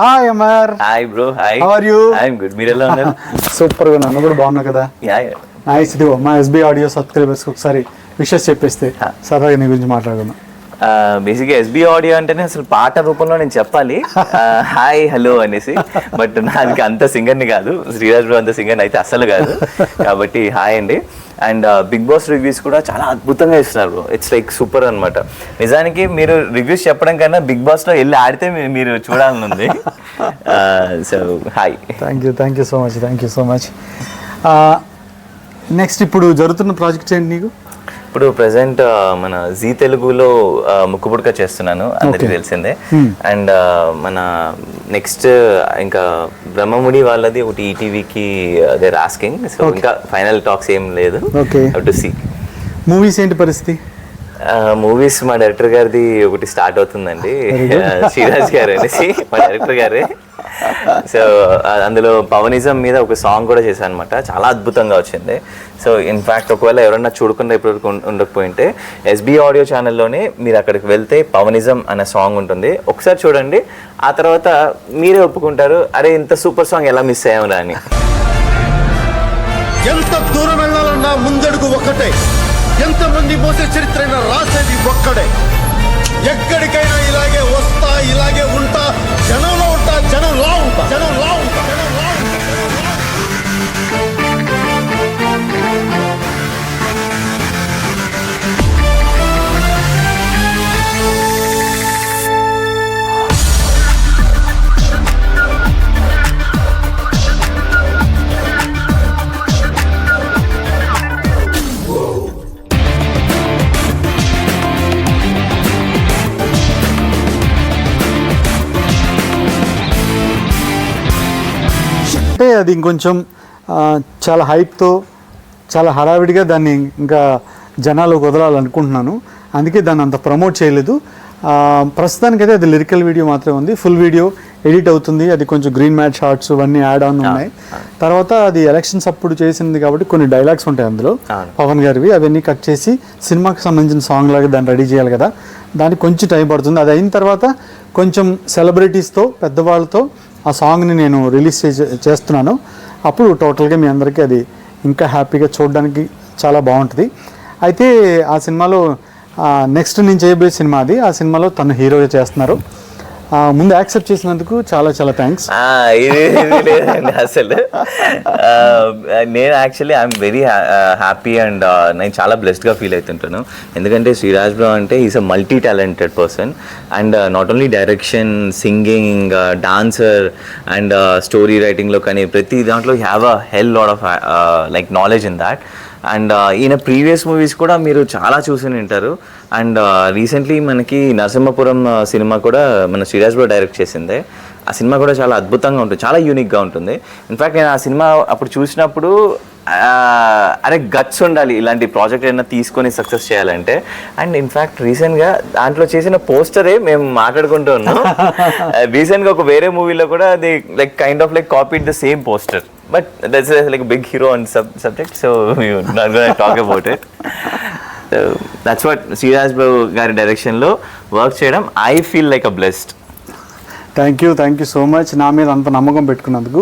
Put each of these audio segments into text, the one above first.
Hi Amar hi bro hi How are you? I'm good మీరు ఎలా ఉన్నారు? సూపర్గా నన్ను కూడా బాగున్నా కదా? యా నైస్ ఇదిగో మా ఎస్బీ ఆడియో సబ్స్క్రైబర్స్ ఒకసారి విషెస్ చెప్పేస్తే సరదాగా నీ గురించి మాట్లాడుకుందాం. బేసిక్గా ఎస్బీ ఆడియో అంటేనే అసలు పాట రూపంలో నేను చెప్పాలి. హాయ్ హలో అనేసి. బట్ నాకు అంత సింగర్ని కాదు. శ్రీరాజ్ బ్రో అంత సింగర్ని అయితే అసలు కాదు. కాబట్టి హాయ్ అండి. అండ్ బిగ్ బాస్ రివ్యూస్ కూడా చాలా అద్భుతంగా ఇస్తున్నారు ఇట్స్ లైక్ సూపర్ అన్నమాట. నిజానికి మీరు రివ్యూస్ చెప్పడం కన్నా బిగ్ బాస్లో వెళ్ళి ఆడితే మీరు చూడాలని ఉంది. So hi thank you thank you so much thank you so much next ఇప్పుడు జరుగుతున్న ప్రాజెక్ట్స్ ఏంటి నీకు? ఇప్పుడు ప్రెసెంట్ మన జీ తెలుగులో ముక్కుపుడక చేస్తున్నాను అందరికి. తెలిసిందే. అండ్ మన నెక్స్ట్ ఇంకా బ్రహ్మముడి వాళ్ళది ఒకటి ఈటీవీకి దేర్ ఆస్కింగ్ సో ఇంకా ఫైనల్ టాక్స్ ఏం లేదు. టు సీ మూవీస్ ఏంటి పరిస్థితి? మూవీస్ మా డైరెక్టర్ గారిది ఒకటి స్టార్ట్ అవుతుందండి. శ్రీరాజ్ గారు అనేసి మా డైరెక్టర్ గారే. సో అందులో పవనిజం మీద ఒక సాంగ్ కూడా చేశాను అనమాట చాలా అద్భుతంగా వచ్చింది. సో ఇన్ఫ్యాక్ట్ ఒకవేళ ఎవరన్నా చూడకుండా ఇప్పటివరకు ఉండకపోయింటే ఎస్బీ ఆడియో ఛానల్లోనే మీరు అక్కడికి వెళ్తే పవనిజం అనే సాంగ్ ఉంటుంది. ఒకసారి చూడండి. ఆ తర్వాత మీరే ఒప్పుకుంటారు. అరే ఇంత సూపర్ సాంగ్ ఎలా మిస్ అయ్యామరా అని. ఎంత దూరం వెళ్ళాలన్నా ముందడుగు ఒక్కటే. ఎంతమంది మోసే చరిత్ర అయినా రాసేది ఒక్కడే. ఎక్కడికైనా అది ఇంకొంచెం చాలా హైప్తో చాలా హడావిడిగా దాన్ని ఇంకా జనాలు వదలాలనుకుంటున్నాను. అందుకే దాన్ని అంత ప్రమోట్ చేయలేదు. ప్రస్తుతానికైతే అది లిరికల్ వీడియో మాత్రమే ఉంది. ఫుల్ వీడియో ఎడిట్ అవుతుంది. అది కొంచెం గ్రీన్ మ్యాట్ షార్ట్స్ ఇవన్నీ యాడ్ ఆన్ ఉన్నాయి. తర్వాత అది ఎలక్షన్స్ అప్పుడు చేసింది కాబట్టి కొన్ని డైలాగ్స్ ఉంటాయి అందులో. పవన్ గారివి అవన్నీ కట్ చేసి సినిమాకి సంబంధించిన సాంగ్ లాగా దాన్ని రెడీ చేయాలి కదా. దానికి కొంచెం టైం పడుతుంది. అది అయిన తర్వాత కొంచెం సెలబ్రిటీస్తో పెద్దవాళ్ళతో ఆ సాంగ్ని నేను రిలీజ్ చే చేస్తున్నాను. అప్పుడు టోటల్గా మీ అందరికీ అది ఇంకా హ్యాపీగా చూడడానికి చాలా బాగుంటుంది. అయితే ఆ సినిమాలో నెక్స్ట్ నేను చేయబోయే సినిమా అది. ఆ సినిమాలో తను హీరోగా చేస్తున్నారు. ముందు యాక్సెప్ట్ చేసినందుకు చాలా చాలా థ్యాంక్స్ ఇది లేదండి అసలు. నేను actually I'm very happy and నేను చాలా బ్లెస్డ్గా ఫీల్ అవుతుంటాను. ఎందుకంటే శ్రీరాజ్ బ్రో అంటే is a multi talented person and not only direction singing dancer and story రైటింగ్లో కానీ ప్రతి దాంట్లో have a hell lot of like knowledge in that and ఈయన ప్రీవియస్ మూవీస్ కూడా మీరు చాలా చూసి ఉంటారు అండ్ రీసెంట్లీ మనకి నరసింహపురం సినిమా కూడా మన శ్రీరాజ్ బాబు డైరెక్ట్ చేసిందే. ఆ సినిమా కూడా చాలా అద్భుతంగా ఉంటుంది చాలా యూనిక్గా ఉంటుంది. ఇన్ఫ్యాక్ట్ నేను ఆ సినిమా అప్పుడు చూసినప్పుడు అరే గట్స్ ఉండాలి. ఇలాంటి ప్రాజెక్ట్ ఏదైనా తీసుకొని సక్సెస్ చేయాలంటే. అండ్ ఇన్ఫ్యాక్ట్ రీసెంట్గా దాంట్లో చేసిన పోస్టరే మేము మాట్లాడుకుంటూ ఉన్నాం. రీసెంట్గా ఒక వేరే మూవీలో కూడా అది like kind of like copied the same poster but that's like big hero and sub subject so talk about it that's what Sriraj Babu గారి డైరెక్షన్లో వర్క్ చేయడం I feel like a blessed thank you thank you so much నా మీద అంత నమ్మకం పెట్టుకున్నందుకు.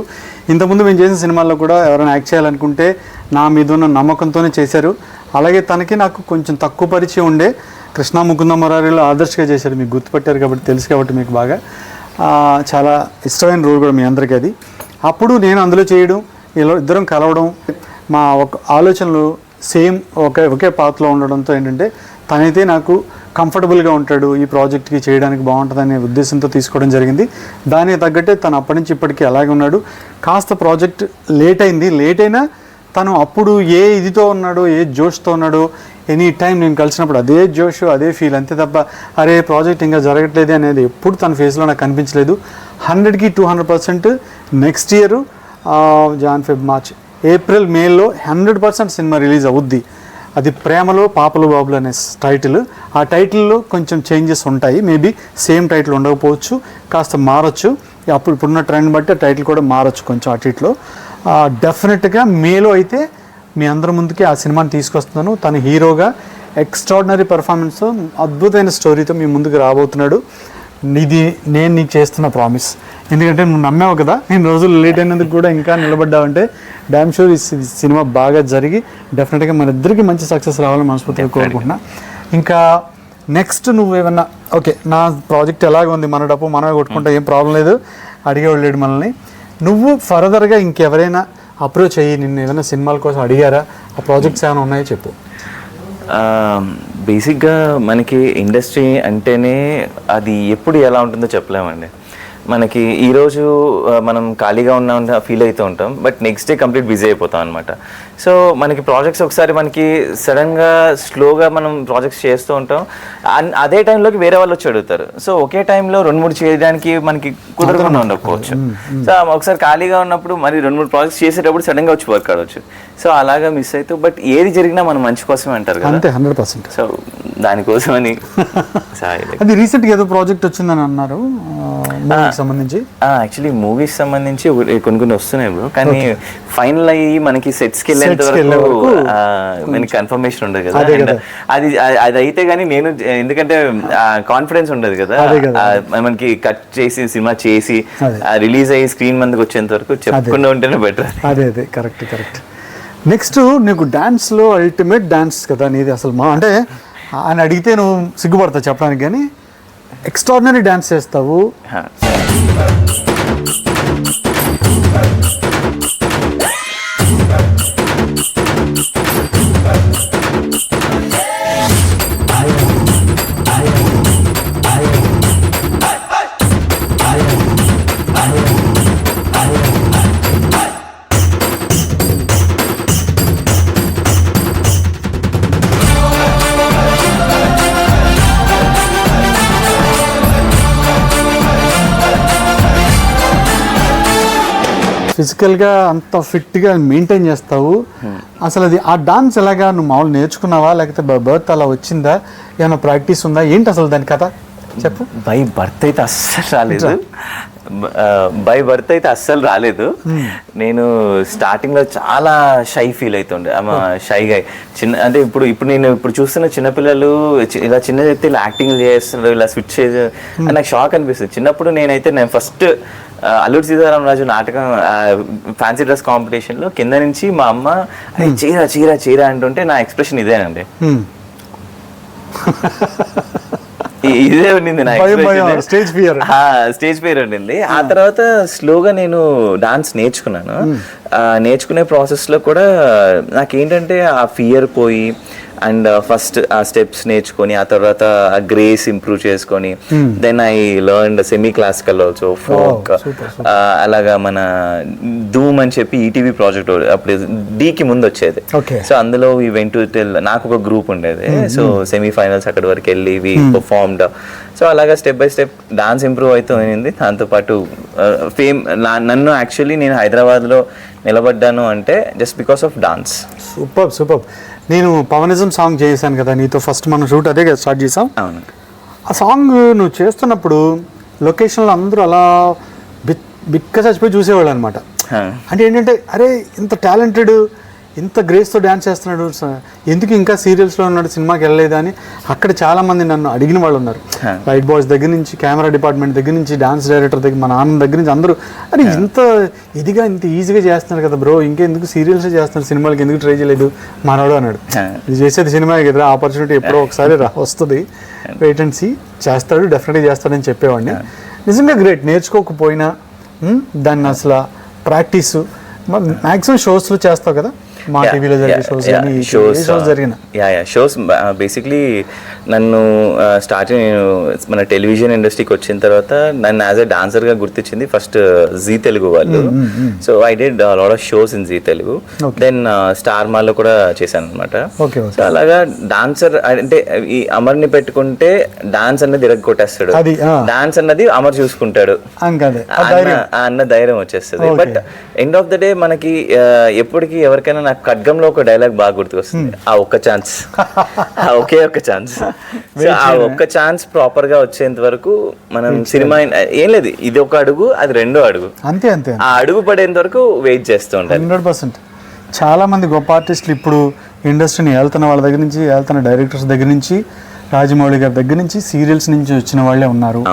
ఇంతకుముందు మేము చేసిన సినిమాల్లో కూడా ఎవరైనా యాక్ట్ చేయాలనుకుంటే నా మీద ఉన్న నమ్మకంతోనే చేశారు. అలాగే తనకి నాకు కొంచెం తక్కువ పరిచయం ఉండే కృష్ణ ముకుంద మురారిలో ఆదర్శగా చేశారు మీకు గుర్తుపెట్టారు కాబట్టి తెలుసు కాబట్టి మీకు బాగా. చాలా ఇష్టమైన రోల్ కూడా మీ అందరికీ అది. అప్పుడు నేను అందులో చేయడం ఇలా ఇద్దరం కలవడం మా ఒక ఆలోచనలు సేమ్ ఒకే ఒకే పాత్రలో ఉండడంతో ఏంటంటే తనైతే నాకు కంఫర్టబుల్గా ఉంటాడు ఈ ప్రాజెక్ట్కి చేయడానికి బాగుంటుందనే ఉద్దేశంతో తీసుకోవడం జరిగింది. దానికి తగ్గట్టే తను అప్పటి నుంచి ఇప్పటికీ అలాగే ఉన్నాడు. కాస్త ప్రాజెక్ట్ లేట్ అయింది. లేట్ అయినా తను అప్పుడు ఏ ఇదితో ఉన్నాడో ఏ జోష్తో ఉన్నాడో ఎనీ టైం నేను కలిసినప్పుడు అదే జోష్ అదే ఫీల్ అంతే తప్ప అరే ప్రాజెక్ట్ ఇంకా జరగట్లేదు అనేది ఎప్పుడు తన ఫేస్లో నాకు కనిపించలేదు. హండ్రెడ్కి two hundred percent next year Jan Feb March April మేలో హండ్రెడ్ పర్సెంట్ సినిమా రిలీజ్ అవుద్ది. అది ప్రేమలో పాపలు బాబులు అనే టైటిల్ ఆ టైటిల్లో కొంచెం చేంజెస్ ఉంటాయి. మేబీ సేమ్ టైటిల్ ఉండకపోవచ్చు కాస్త మారచ్చు. అప్పుడు ఇప్పుడున్న ట్రెండ్ బట్టి ఆ టైటిల్ కూడా మారచ్చు కొంచెం అటు డెఫినెట్గా మేలో అయితే మీ అందరి ముందుకి ఆ సినిమాని తీసుకొస్తున్నాను. తను హీరోగా ఎక్స్ట్రాడినరీ పర్ఫార్మెన్స్ అద్భుతమైన స్టోరీతో మీ ముందుకు రాబోతున్నాడు. ఇది నేను నీకు చేస్తున్న ప్రామిస్ ఎందుకంటే నువ్వు నమ్మావు కదా నేను రోజులు లేట్ అయినందుకు కూడా ఇంకా నిలబడ్డావంటే డ్యామ్ షూర్ ఈ సినిమా బాగా జరిగి డెఫినెట్గా మన ఇద్దరికి మంచి సక్సెస్ రావాలని మనస్ఫూర్తిగా కోరుకుంటున్నా. ఇంకా నెక్స్ట్ నువ్వు ఏమన్నా ఓకే నా ప్రాజెక్ట్ ఎలాగ ఉంది మన డబ్బు మనమే కొట్టుకుంటే ఏం ప్రాబ్లం లేదు. అడిగేవాళ్ళు లేడు మనల్ని. నువ్వు ఫర్దర్గా ఇంకెవరైనా అప్రోచ్ అయ్యి నిన్ను ఏదైనా సినిమాల కోసం అడిగారా? ఆ ప్రాజెక్ట్స్ ఏమైనా ఉన్నాయో చెప్పు. బేసిక్గా మనకి ఇండస్ట్రీ అంటేనే అది ఎప్పుడు ఎలా ఉంటుందో చెప్పలేమండి. మనకి ఈరోజు మనం ఖాళీగా ఉన్న ఫీల్ అవుతూ ఉంటాం but next day complete busy అయిపోతాం అనమాట సో మనకి ప్రాజెక్ట్స్ ఒకసారి మనకి సడన్గా స్లోగా మనం ప్రాజెక్ట్స్ చేస్తూ ఉంటాం. అదే టైంలోకి వేరే వాళ్ళు వచ్చి అడుగుతారు. సో ఒకే టైంలో రెండు మూడు చేయడానికి మనకి కుదరకుండా ఉండకపోవచ్చు. సో ఒకసారి ఖాళీగా ఉన్నప్పుడు మరి రెండు మూడు ప్రాజెక్ట్స్ చేసేటప్పుడు సడన్గా వచ్చి వర్క్ ఆడవచ్చు సో అలాగా మిస్ అవుతూ బట్ ఏది జరిగినా మనం మంచి కోసమే అంటారు కదా. అంతే హండ్రెడ్ పర్సెంట్ సో దానికోసమని అది రీసెంట్గా ఏదో ప్రాజెక్ట్ వచ్చిందని అన్నారు సంబంధించి. యాక్చువల్లీ మూవీస్ సంబంధించి కొన్ని కొన్ని వస్తున్నాయి బ్రో కానీ ఫైనల్ అయ్యి మనకి సెట్స్కి వెళ్ళేంత వరకు మనకి కన్ఫర్మేషన్ ఉండదు కదా. అదే. అది అయితే కానీ నేను ఎందుకంటే కాన్ఫిడెన్స్ ఉండదు కదా. మనకి కట్ చేసి సినిమా చేసి. రిలీజ్ అయ్యి స్క్రీన్ మందుకు వచ్చేంత వరకు చెప్పకుండా ఉంటేనే బెటర్ అదే అదే. కరెక్ట్ కరెక్ట్ నెక్స్ట్ నీకు డ్యాన్స్లో అల్టిమేట్ డ్యాన్స్ కదా నీది అసలు మా అంటే ఆయన అడిగితే నువ్వు సిగ్గుపడతావు చెప్పడానికి కానీ ఎక్స్ట్రాడినరీ డ్యాన్స్ చేస్తావు. ఫిజికల్గా అంత ఫిట్గా మెయింటైన్ చేస్తావు. అసలు అది ఆ డాన్స్ ఎలాగా నువ్వు మామూలు నేర్చుకున్నావా? లేకపోతే బర్త్ అలా వచ్చిందా? ఏమైనా ప్రాక్టీస్ ఉందా? ఏంటి అసలు దాని కథ? చెప్పు. బై బర్త్ అయితే అస్సలు రాలేదు. బై బర్త్ అయితే అస్సలు రాలేదు. నేను స్టార్టింగ్లో చాలా షై ఫీల్ అవుతుండే ఆమె షై గా. చిన్న అంటే ఇప్పుడు ఇప్పుడు నేను ఇప్పుడు చూస్తున్న చిన్నపిల్లలు ఇలా చిన్న ఇలా యాక్టింగ్ చేస్తున్నారు ఇలా స్విచ్ చేసి నాకు షాక్ అనిపిస్తుంది. చిన్నప్పుడు నేనైతే నేను ఫస్ట్ అల్లూరి సీతారాం రాజు నాటకం ఫ్యాన్సీ డ్రెస్ కాంపిటీషన్లో కింద నుంచి మా అమ్మ "అరే, చీర చీర చీర అంటుంటే నా ఎక్స్ప్రెషన్ ఇదేనండి. ఇదే ఉండింది నా fear. ఆ, స్టేజ్ పేరు ఉండింది. ఆ తర్వాత స్లోగా నేను డాన్స్ నేర్చుకున్నాను. నేర్చుకునే ప్రాసెస్లో కూడా నాకేంటంటే ఆ ఫియర్ పోయి అండ్ ఫస్ట్ ఆ స్టెప్స్ నేర్చుకొని ఆ తర్వాత ఆ గ్రేస్ ఇంప్రూవ్ చేసుకొని then I learn semi classical also folk అలాగా మన ధూమ్ అని చెప్పి ఈటీవీ ప్రాజెక్ట్ అప్పుడు డీకి ముందు వచ్చేది. సో అందులో ఈ వెంట్ నాకు ఒక గ్రూప్ ఉండేది. సో సెమీఫైనల్స్ అక్కడి వరకు వెళ్ళి వి పర్ఫార్మ్డ్ సో అలాగా step by step dance improve అవుతూ అయింది దాంతోపాటు ఫేమ్ నన్ను యాక్చువల్లీ నేను హైదరాబాద్లో నిలబడ్డాను అంటే just because of dance super super నేను పవనిజం సాంగ్ చేశాను కదా నీతో ఫస్ట్ మనం షూట్ అదే కదా స్టార్ట్ చేసాం. అవును. ఆ సాంగ్ నువ్వు చేస్తున్నప్పుడు లొకేషన్లో అందరూ అలా బిక్ బిక్క చచ్చిపోయి చూసేవాళ్ళు అనమాట. అంటే ఏంటంటే అరే ఇంత టాలెంటెడ్ ఇంత గ్రేస్తో డ్యాన్స్ చేస్తున్నాడు ఎందుకు ఇంకా సీరియల్స్లో ఉన్నాడు సినిమాకి వెళ్ళలేదా అని అక్కడ చాలా మంది నన్ను అడిగిన వాళ్ళు ఉన్నారు. లైట్ బాయ్స్ దగ్గర నుంచి కెమెరా డిపార్ట్మెంట్ దగ్గర నుంచి డాన్స్ డైరెక్టర్ దగ్గర మా నాన్న దగ్గర నుంచి అందరూ అరే ఇంత ఇదిగా ఇంత ఈజీగా చేస్తున్నారు కదా బ్రో ఇంకెందుకు సీరియల్స్ చేస్తున్నారు సినిమాలకి ఎందుకు ట్రై చేయలేదు? మనోడు అన్నాడు. ఇది చేసేది సినిమా కదా ఆపర్చునిటీ ఎప్పుడో ఒకసారి రా వస్తుంది. వెయిట్ అండ్ సీ చేస్తాడు డెఫినెట్గా చేస్తాడని చెప్పేవాడిని. నిజంగా గ్రేట్ నేర్చుకోకపోయినా దాన్ని అసలు ప్రాక్టీస్ మ్యాక్సిమం షోస్లో చేస్తావు కదా మా టీవీలో జరిగే షోస్ కానీ షోస్ జరిగిన? యా యా షోస్ బేసిక్లీ నన్ను స్టార్టింగ్ నేను మన టెలివిజన్ ఇండస్ట్రీకి వచ్చిన తర్వాత నన్ను యాజ్ ఎ డాన్సర్గా గుర్తించింది ఫస్ట్ జీ తెలుగు వాళ్ళు. So I did lot of shows in Zee Telugu. Then Star మాల్లో కూడా చేశాను అనమాట సో అలాగా డాన్సర్ అంటే ఈ అమర్ని పెట్టుకుంటే డాన్స్ అన్నది ఇరగ కొట్టేస్తాడు. అది, ఆ. డాన్స్ అన్నది అమర్ చూసుకుంటాడు. అన్న ధైర్యం. వచ్చేస్తుంది. But end of the day మనకి ఆ, ఎప్పటికీ ఎవరికైనా నాకు ఖడ్గంలో ఒక డైలాగ్ బాగా గుర్తుకొస్తుంది. ఆ ఒక్క ఛాన్స్. ఆ ఒకే ఒక్క ఛాన్స్. ఆ ఒక్క ఛాన్స్ ప్రాపర్గా వచ్చేంత వరకు మనం సినిమా ఏం లేదు. ఇది ఒక అడుగు అది రెండో అడుగు. అంతే అంతే ఆ అడుగు పడేంత వరకు వెయిట్ చేస్తూ హండ్రెడ్ పర్సెంట్. చాలా మంది గొప్ప ఆర్టిస్టులు ఇప్పుడు ఇండస్ట్రీని వెళ్తున్న వాళ్ళ దగ్గర నుంచి వెళ్తున్న డైరెక్టర్స్ దగ్గర నుంచి రాజమౌళి గారి దగ్గర నుంచి సీరియల్స్ నుంచి వచ్చిన వాళ్ళే ఉన్నారు.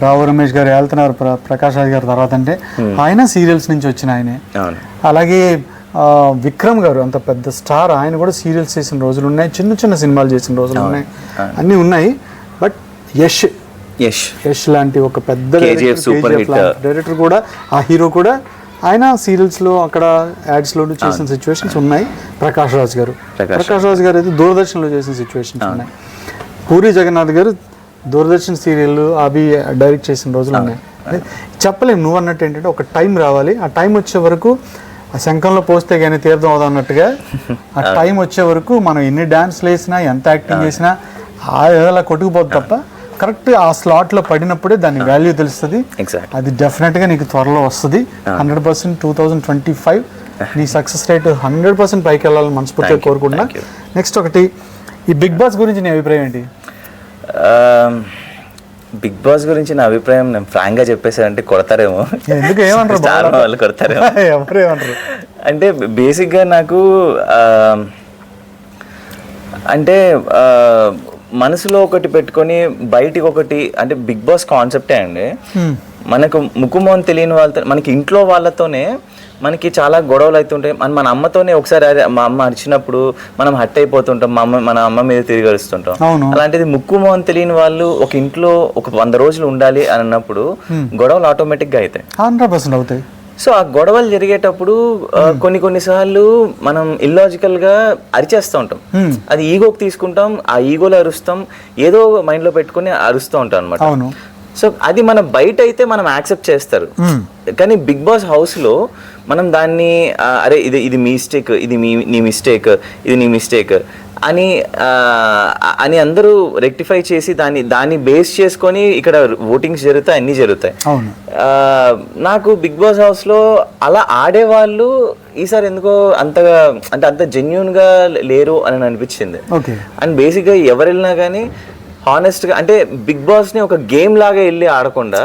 రావు రమేష్ గారు వెళ్తున్నారు ప్ర- ప్రకాష్ రాజ్ గారి తర్వాత అంటే ఆయన సీరియల్స్ నుంచి వచ్చిన ఆయనే. అలాగే విక్రమ్ గారు అంత పెద్ద స్టార్ ఆయన కూడా సీరియల్స్ చేసిన రోజులు ఉన్నాయి చిన్న చిన్న సినిమాలు చేసిన రోజులు ఉన్నాయి. అన్నీ ఉన్నాయి. బట్ యష్ యష్ యష్ లాంటి ఒక పెద్ద. డైరెక్టర్ కూడా ఆ హీరో కూడా ఆయన సీరియల్స్లో అక్కడ యాడ్స్లో చేసిన సిచ్యువేషన్స్ ఉన్నాయి. ప్రకాష్ రాజ్ గారు. ప్రకాష్ ప్రకాష్ రాజ్ గారు అయితే దూరదర్శన్లో చేసిన సిచ్యువేషన్స్ ఉన్నాయి. పూరి జగన్నాథ్ గారు దూరదర్శన్ సీరియల్ అవి డైరెక్ట్ చేసిన రోజులు ఉన్నాయి. చెప్పలేము నువ్వు అన్నట్టు ఏంటంటే ఒక టైం రావాలి. ఆ టైం వచ్చే వరకు ఆ శంఖంలో పోస్తే కానీ తీర్థం అవుదా అన్నట్టుగా ఆ టైం వచ్చే వరకు మనం ఎన్ని డాన్స్లు వేసినా ఎంత యాక్టింగ్ చేసినా ఆ అలా కొట్టుకుపోద్ది తప్ప కరెక్ట్ ఆ స్లాట్లో పడినప్పుడే దాని వాల్యూ తెలుస్తుంది. అది డెఫినెట్గా నీకు త్వరలో వస్తుంది. Hundred percent two thousand twenty five నీ సక్సెస్ రేట్ హండ్రెడ్ పర్సెంట్ పైకి వెళ్ళాలని మనస్ఫూర్తిగా కోరుకుంటున్నా. నెక్స్ట్ ఒకటి ఈ బిగ్ బాస్ గురించి నీ అభిప్రాయం ఏంటి? బిగ్ బాస్ గురించి నా అభిప్రాయం నేను ఫ్రాంక్గా చెప్పేసానంటే కొడతారేమో స్టార్? వాళ్ళు కొడతారేమో. అంటే బేసిక్గా నాకు ఆ, అంటే మనసులో ఒకటి పెట్టుకొని బయటికి ఒకటి అంటే బిగ్ బాస్ కాన్సెప్టే అండి. మనకు ముక్కుమోహన్ తెలియని వాళ్ళతో మనకి ఇంట్లో వాళ్ళతోనే మనకి చాలా గొడవలు అవుతుంటాయి మన మన అమ్మతోనే ఒకసారి మా అమ్మ అరిచినప్పుడు మనం హట్ అయిపోతుంటాం మా అమ్మ మన అమ్మ మీద తిరిగి అరుస్తుంటాం. అలాంటిది ముక్కు మోహన్ తెలియని వాళ్ళు ఒక ఇంట్లో ఒక వంద రోజులు ఉండాలి అని అన్నప్పుడు గొడవలు ఆటోమేటిక్గా అవుతాయి. హండ్రెడ్ పర్సెంట్ అవుతాయి. సో ఆ గొడవలు జరిగేటప్పుడు కొన్ని కొన్నిసార్లు మనం ఇల్లాజికల్గా అరిచేస్తూ ఉంటాం. అది ఈగోకి తీసుకుంటాం ఆ ఈగోలో అరుస్తాం ఏదో మైండ్లో పెట్టుకుని అరుస్తూ ఉంటాం అనమాట సో అది మన బయట అయితే మనం యాక్సెప్ట్ చేస్తారు. కానీ బిగ్ బాస్ హౌస్లో మనం దాన్ని అరే ఇది ఇది మీ మిస్టేక్ ఇది మీ నీ మిస్టేక్ ఇది నీ మిస్టేక్ అని అని అందరూ రెక్టిఫై చేసి దాన్ని దాన్ని బేస్ చేసుకొని ఇక్కడ ఓటింగ్స్ జరుగుతాయి అన్నీ జరుగుతాయి. నాకు బిగ్ బాస్ హౌస్లో అలా ఆడేవాళ్ళు ఈసారి ఎందుకో అంతగా అంటే అంత జెన్యున్గా లేరు అని అనిపించింది. అండ్ బేసిక్గా ఎవరు వెళ్ళినా కానీ హానెస్ట్గా అంటే బిగ్ బాస్ని ఒక గేమ్ లాగా వెళ్ళి ఆడకుండా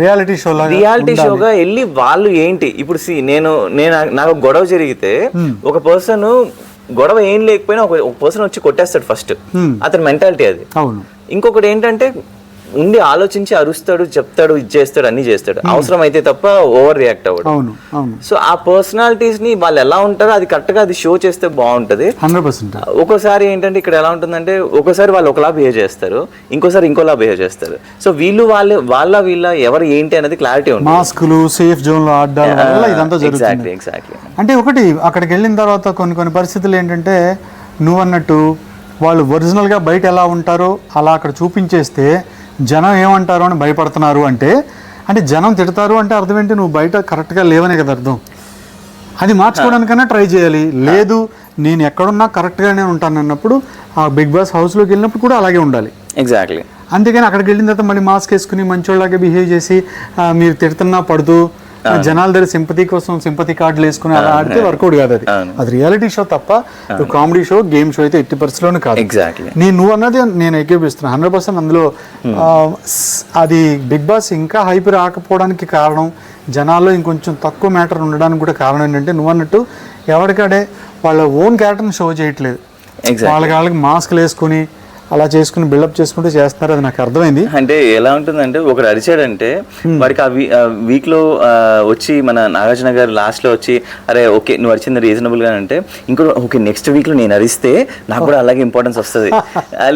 రియాలిటీ షో రియాలిటీ షోగా వెళ్ళి వాళ్ళు ఏంటి? ఇప్పుడు సి నేను నేను నాకు గొడవ జరిగితే ఒక పర్సన్ గొడవ ఏం లేకపోయినా ఒక పర్సన్ వచ్చి కొట్టేస్తాడు ఫస్ట్. అతని మెంటాలిటీ అది. ఇంకొకటి ఏంటంటే ఉండి ఆలోచించి అరుస్తాడు చెప్తాడు ఇది చేస్తాడు అన్ని చేస్తాడు. అవసరం అయితే తప్ప ఓవర్ రియాక్ట్ అవ్వడు సో ఆ పర్సనాలిటీస్ని వాళ్ళు ఎలా ఉంటారో అది కరెక్ట్గా అది షో చేస్తే బాగుంటది. ఒక్కోసారి ఏంటంటే ఇక్కడ ఎలా ఉంటుందంటే ఒక్కోసారి వాళ్ళు ఒకలా బిహేవ్ చేస్తారు ఇంకోసారి ఇంకోలా బిహేవ్ చేస్తారు. సో వీళ్ళు వాళ్ళు వాళ్ళ వీళ్ళ ఎవరు ఏంటి అనేది క్లారిటీ ఉంటుంది. మాస్కులు సేఫ్ జోన్లో ఆడడం వల్ల ఇదంతా జరుగుతుంది. ఎగ్జాక్ట్లీ ఎగ్జాక్ట్లీ అంటే ఒకటి అక్కడికి వెళ్ళిన తర్వాత కొన్ని కొన్ని పరిస్థితులు ఏంటంటే నువ్వు అన్నట్టు వాళ్ళు ఒరిజినల్గా బయట ఎలా ఉంటారో అలా అక్కడ చూపించేస్తే జనం ఏమంటారో అని భయపడుతున్నారు అంటే అంటే జనం తిడతారు అంటే అర్థం ఏంటి? నువ్వు బయట కరెక్ట్గా లేవనే కదా అర్థం. అది మార్చుకోవడానికైనా ట్రై చేయాలి. లేదు నేను ఎక్కడున్నా కరెక్ట్గానే ఉంటాను అన్నప్పుడు ఆ బిగ్ బాస్ హౌస్లోకి వెళ్ళినప్పుడు కూడా అలాగే ఉండాలి. ఎగ్జాక్ట్లీ అంతేగాని అక్కడికి వెళ్ళిన తర్వాత మళ్ళీ మాస్క్ వేసుకుని మంచోళ్ళగా బిహేవ్ చేసి మీరు తిడుతున్నా పడుతూ జనాల దగ్గర సింపతి కోసం సింపతి కార్డులు వేసుకుని అలా ఆడితే వర్కౌట్ కాదు అది. అది రియాలిటీ షో తప్ప కామెడీ షో గేమ్ షో అయితే ఎట్టి పరిస్థితిలోనే కాదు. ఎగ్జాక్ట్లీ నేను నువ్వు అన్నది నేను ఏకీపిస్తున్నాను హండ్రెడ్ పర్సెంట్ అందులో స్- అది బిగ్ బాస్ ఇంకా హైప్ రాకపోవడానికి కారణం జనాల్లో ఇంకొంచెం తక్కువ మ్యాటర్ ఉండడానికి కూడా కారణం ఏంటంటే నువ్వు అన్నట్టు ఎవరికాడే వాళ్ళ ఓన్ క్యారెక్టర్ని షో చేయట్లేదు. వాళ్ళకి వాళ్ళకి మాస్క్లు వేసుకుని అలా చేసుకుని బిల్డప్ చేసుకుంటూ చేస్తున్నారు అది నాకు అర్థమైంది. అంటే ఎలా ఉంటుందంటే ఒకరు అరిచాడంటే వాడికి ఆ వీక్లో వచ్చి మన నాగార్జున గారు లాస్ట్లో వచ్చి అరే ఓకే నువ్వు అరిచింది రీజనబుల్గా అంటే ఇంకో ఓకే నెక్స్ట్ వీక్లో నేను అరిస్తే నాకు కూడా అలాగే ఇంపార్టెన్స్ వస్తుంది.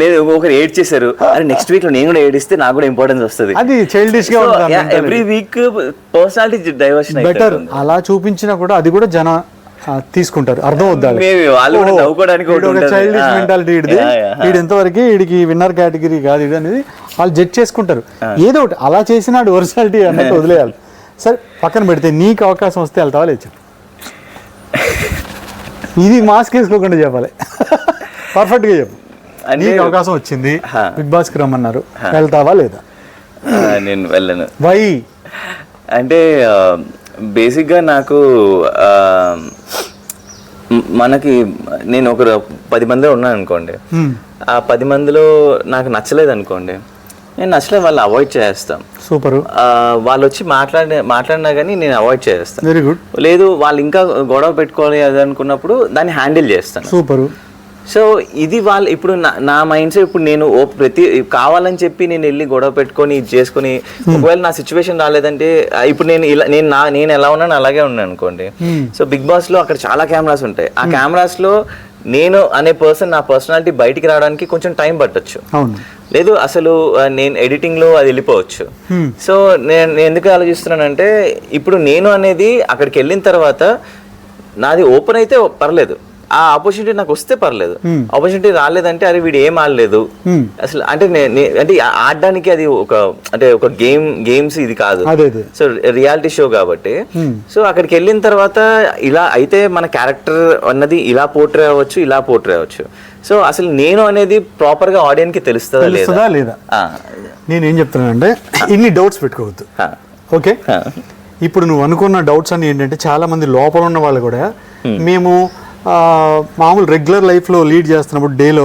లేదు ఒకరు ఏడ్ చేశారు అరే నెక్స్ట్ వీక్లో నేను కూడా ఏడిస్తే నాకు కూడా ఇంపార్టెన్స్ వస్తుంది. అది చైల్డిష్గా every week personality diversion better అలా చూపించినా కూడా అది కూడా జన తీసుకుంటారు. అర్థం ఉంటుంది. చైల్డిష్. మెంటాలిటీ. వీడు ఎంతవరకు వీడికి విన్నర్ కేటగిరీ కాదు ఇది అనేది వాళ్ళు జడ్జ్ చేసుకుంటారు. ఏదో ఒకటి అలా చేసినాడు ఒరిజినాలిటీ అన్నట్టు వదిలేయాలి. సరే పక్కన పెడితే నీకు అవకాశం వస్తే వెళ్తావా చెప్పు ఇది మాస్క్ వేసుకోకుండా చెప్పాలి. పర్ఫెక్ట్గా చెప్పు నీకు అవకాశం వచ్చింది. బిగ్ బాస్కి రమ్మన్నారు. వెళ్తావా లేదా? నేను వెళ్ళను. వై అంటే బేసిక్గా నాకు మనకి నేను ఒక పది మందిలో ఉన్నాను అనుకోండి. ఆ పది మందిలో నాకు నచ్చలేదు అనుకోండి నేను నచ్చలేదు వాళ్ళు అవాయిడ్ చేస్తాం సూపర్. వాళ్ళు వచ్చి మాట్లాడి మాట్లాడినా కానీ నేను అవాయిడ్ చేస్తాను వెరీ గుడ్. లేదు వాళ్ళు ఇంకా గొడవ పెట్టుకోవాలి అది అనుకున్నప్పుడు దాన్ని హ్యాండిల్ చేస్తాను. సూపరు. సో ఇది వాళ్ళ ఇప్పుడు నా మైండ్ సెట్ ఇప్పుడు నేను ఓ ప్రతి కావాలని చెప్పి నేను వెళ్ళి గొడవ పెట్టుకొని ఇది చేసుకొని ఒకవేళ నా సిచ్యువేషన్ రాలేదంటే ఇప్పుడు నేను ఇలా నేను నా నేను ఎలా ఉన్నాను అలాగే ఉన్నాను అనుకోండి. సో బిగ్ బాస్లో అక్కడ చాలా కెమెరాస్ ఉంటాయి. ఆ కెమెరాస్లో నేను అనే పర్సన్ నా పర్సనాలిటీ బయటికి రావడానికి కొంచెం టైం పట్టొచ్చు. లేదు అసలు నేను ఎడిటింగ్లో అది వెళ్ళిపోవచ్చు. సో నేను నేను ఎందుకు ఆలోచిస్తున్నానంటే ఇప్పుడు నేను అనేది అక్కడికి వెళ్ళిన తర్వాత నాది ఓపెన్ అయితే పర్లేదు. ఆ ఆపర్చునిటీ నాకు వస్తే పర్లేదు. ఆపర్చునిటీ రాలేదంటే అరే వీడు ఏం ఆడలేదు. అసలు అంటే అంటే ఆడడానికి అది ఒక అంటే ఒక గేమ్ గేమ్స్ ఇది కాదు. సో రియాలిటీ షో కాబట్టి. సో అక్కడికి వెళ్ళిన తర్వాత ఇలా అయితే మన క్యారెక్టర్ అన్నది ఇలా పోర్ట్రే అవ్వచ్చు ఇలా పోర్ట్రే అవ్వచ్చు. సో అసలు నేను అనేది ప్రాపర్గా ఆడియన్స్కి తెలుస్తుందా లేదా? లేదా? నేనేం చెప్తున్నానంటే ఇన్ని డౌట్స్ పెట్టుకోవద్దు. ఓకే. ఇప్పుడు నువ్వు అనుకున్న డౌట్స్ అన్ని ఏంటంటే చాలా మంది లోపల ఉన్న వాళ్ళు కూడా మేము మామూలు రెగ్యులర్ లైఫ్లో లీడ్ చేస్తున్నప్పుడు డేలో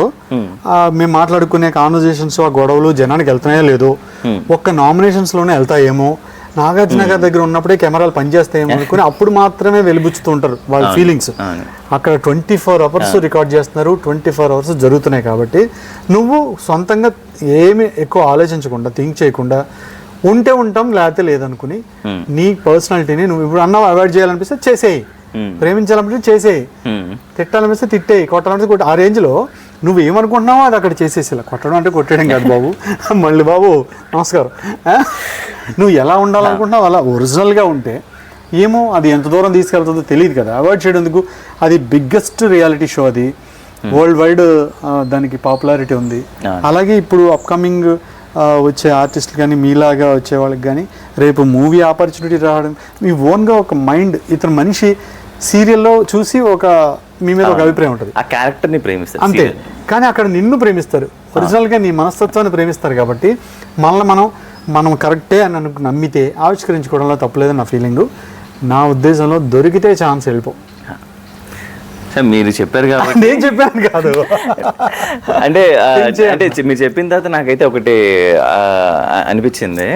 మేము మాట్లాడుకునే కాన్వర్జేషన్స్ ఆ గొడవలు జనానికి వెళ్తున్నాయో లేదో ఒక్క నామినేషన్స్లోనే వెళ్తాయేమో నాగార్జున గారి దగ్గర ఉన్నప్పుడే కెమెరాలు పనిచేస్తాయేమో అనుకుని అప్పుడు మాత్రమే వెలిబుచ్చుతూ ఉంటారు వాళ్ళ ఫీలింగ్స్ అక్కడ ట్వంటీ ఫోర్ అవర్స్ రికార్డ్ చేస్తున్నారు ట్వంటీ ఫోర్ అవర్స్ జరుగుతున్నాయి కాబట్టి నువ్వు సొంతంగా ఏమి ఎక్కువ ఆలోచించకుండా థింక్ చేయకుండా ఉంటే ఉంటాం లేకపోతే లేదనుకుని నీ పర్సనాలిటీని నువ్వు ఇప్పుడు అన్నావు అవాయిడ్ చేయాలనిపిస్తే చేసేయి. ప్రేమించాలనిపిస్తే చేసేయి. Hmm. తిట్టాలనిపిస్తే తిట్టేయి. కొట్టాలనిపిస్తే కొట్టి ఆ రేంజ్లో నువ్వు ఏమనుకుంటున్నావో అది అక్కడ చేసేసి కొట్టడం అంటే కొట్టడం కాదు బాబు. మళ్ళీ బాబు నమస్కారం? నువ్వు ఎలా ఉండాలనుకుంటున్నావు అలా ఒరిజినల్గా ఉంటే ఏమో అది ఎంత దూరం తీసుకెళ్తుందో తెలియదు కదా. అవాయిడ్ చేయడం ఎందుకు అది బిగ్గెస్ట్ రియాలిటీ షో అది. వరల్డ్ వైడ్ దానికి పాపులారిటీ ఉంది. అలాగే ఇప్పుడు అప్కమింగ్ వచ్చే ఆర్టిస్టులు కానీ మీలాగా వచ్చే వాళ్ళకి కానీ రేపు మూవీ ఆపర్చునిటీ రావడం మీ ఓన్గా ఒక మైండ్ ఇతను మనిషి సీరియల్లో చూసి ఒక మీ మీద ఒక అభిప్రాయం ఉంటుంది. ఆ క్యారెక్టర్ని ప్రేమిస్తారు అంతే. కానీ అక్కడ నిన్ను ప్రేమిస్తారు. ఒరిజినల్గా నీ మనస్తత్వాన్ని ప్రేమిస్తారు కాబట్టి మనల్ని మనం మనం కరెక్టే అని అనుకు నమ్మితే ఆవిష్కరించుకోవడంలో తప్పులేదని నా ఫీలింగ్ నా ఉద్దేశంలో దొరికితే ఛాన్స్ వెళ్ళిపో. సార్ మీరు చెప్పారు కాబట్టి నేను చెప్పాను కాదు. అంటే అంటే మీరు చెప్పిన తర్వాత నాకైతే ఒకటి అనిపించింది.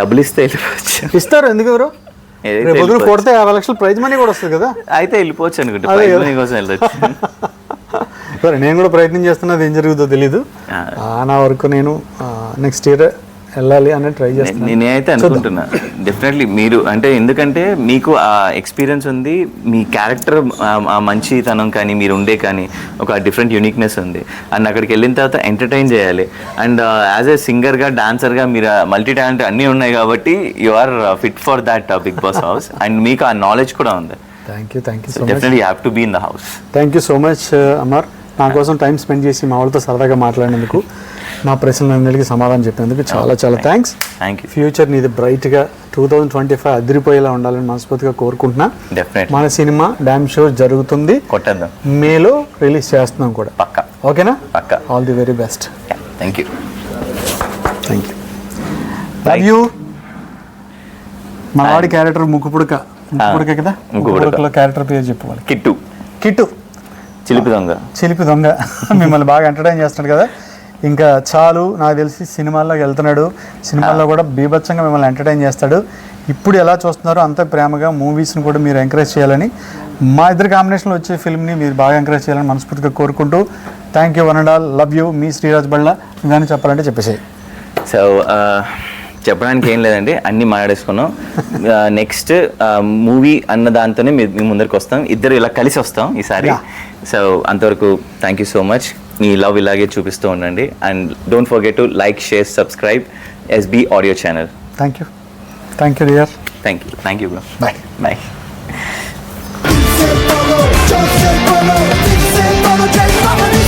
డబ్బులు ఇస్తే వెళ్ళిపోవచ్చు. ఇస్తారు ఎందుకు ఎవరు? పొద్దున. కొడితే యాభై లక్షల ప్రైజ్ మనీ కూడా వస్తుంది కదా అయితే వెళ్ళిపోవచ్చు అనుకుంటే ప్రైజ్. మనీ కోసం వెళ్ళొచ్చు సరే నేను కూడా ప్రయత్నం చేస్తున్నది ఏం జరుగుతుందో తెలీదు నా వరకు నేను నెక్స్ట్ ఇయర్ వెళ్ళాలి అని ట్రై చేస్తాను నేనైతే అనుకుంటున్నా. డెఫినెట్లీ మీరు అంటే ఎందుకంటే మీకు ఆ ఎక్స్పీరియన్స్ ఉంది మీ క్యారెక్టర్ ఆ మంచితనం కానీ మీరు ఉండే కానీ ఒక డిఫరెంట్ యూనిక్నెస్ ఉంది. అండ్ అక్కడికి వెళ్ళిన తర్వాత ఎంటర్టైన్ చేయాలి. అండ్ యాజ్ ఏ సింగర్గా డాన్సర్గా మీరు మల్టీ టాలెంట్ అన్నీ ఉన్నాయి కాబట్టి you are fit for that Bigg Boss house and మీకు ఆ నాలెడ్జ్ కూడా ఉంది. Thank you thank you so definitely have to be in the house thank you so much Amar నా కోసం టైం స్పెండ్ చేసి మా వాళ్ళతో సరదాగా మాట్లాడినందుకు. నా ప్రశ్నలన్నిటికీ సమాధానం చెప్పినందుకు చాలా చాలా థ్యాంక్స్ థ్యాంక్ యూ ఫ్యూచర్ నీది బ్రైట్గా టూ థౌజండ్ ట్వంటీ ఫైవ్ అదిరిపోయేలా ఉండాలని మనస్ఫూర్తిగా కోరుకుంటున్నా. మన సినిమా డ్యామ్ షో జరుగుతుంది. మేలో రిలీజ్ చేస్తున్నాం కూడా. పక్కా. ఓకేనా? పక్కా. All the very best thank you thank you love you మన వాడి క్యారెక్టర్ ముక్కుపుడక. ముక్కుపుడక కదా? ముక్కుపుడక. ముక్కుపుడకలో క్యారెక్టర్ పేరు చెప్పుకోవాలి కిట్టు. కిట్టు. చిలిపి దొంగ. చిలిపి దొంగ. మిమ్మల్ని బాగా ఎంటర్టైన్ చేస్తున్నాడు కదా. ఇంకా చాలు నాకు తెలిసి సినిమాల్లోకి వెళ్తున్నాడు. సినిమాల్లో కూడా బీభత్సంగా మిమ్మల్ని ఎంటర్టైన్ చేస్తాడు. ఇప్పుడు ఎలా చూస్తున్నారో అంత ప్రేమగా మూవీస్ని కూడా మీరు ఎంకరేజ్ చేయాలని మా ఇద్దరు కాంబినేషన్లో వచ్చే ఫిల్మ్ని మీరు బాగా ఎంకరేజ్ చేయాలని మనస్ఫూర్తిగా కోరుకుంటూ thank you one and all love you మీ శ్రీరాజ్ బళ్ళ కానీ చెప్పాలంటే చెప్పేసి సో చెప్పడానికి ఏం లేదండి అన్ని మాట్లాడేసుకున్నాం. నెక్స్ట్ మూవీ అన్న దాంతోనే మీ ముందరికి వస్తాం. ఇద్దరు ఇలా కలిసి వస్తాం ఈసారి. సో అంతవరకు థ్యాంక్ యూ సో మచ్ మీ లవ్ ఇలాగే చూపిస్తూ ఉండండి. And don't forget to like share subscribe SB audio channel thank you thank you dear thank you thank you bye bye soy Pablo, dice Pablo, que vamos